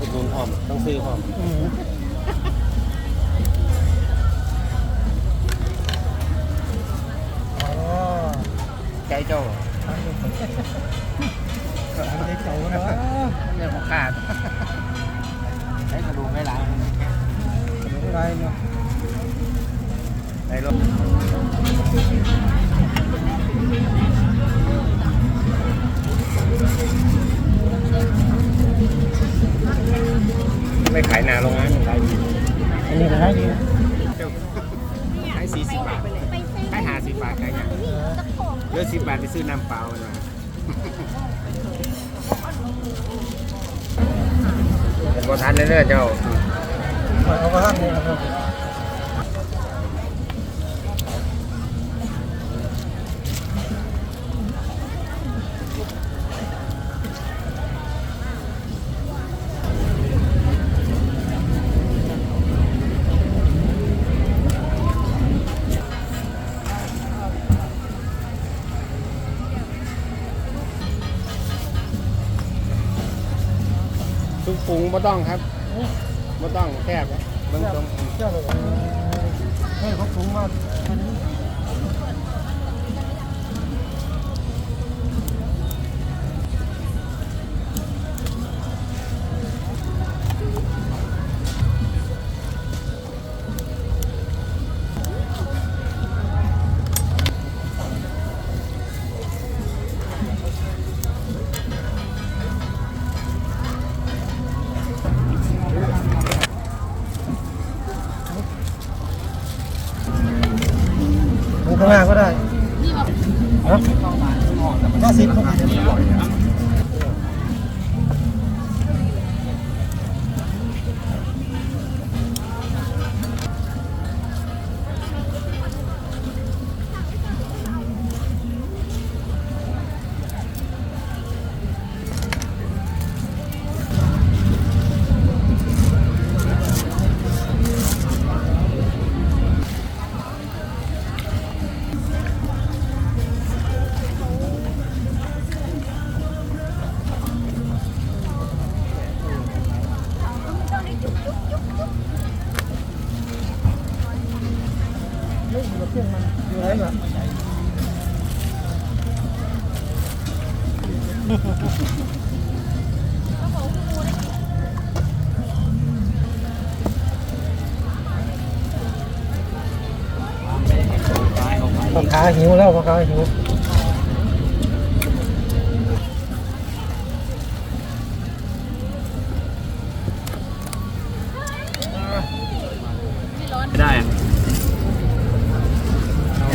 อุดหนุนพร้อมต้องซื้อพร้อมอืมอ๋อใจเจ้าก็ทำได้เก่าแล้วนะเรื่องของขาดใช้กระดูกไม่ล้างไม่ไรเนาะในรถ นาโรงงานขายดีอันนี้ก็ได้ดีนะขายสี่สิบบาทขายห้าสิบบาทขายยังเลือสิบบาทไปซื้อน้ำเปล่ามาเป็นบทันเรื่อยๆเจ้าเอาไปห้านี่นะครับ ปรุงไม่ต้องครับไม่ต้องแคบนะเบื้องต้น เชื่อเลยให้เขาสูงมาก ข้างหน้าก็ได้ห้าสิบ ครับเฮ้ยอยู่กับเครื่อง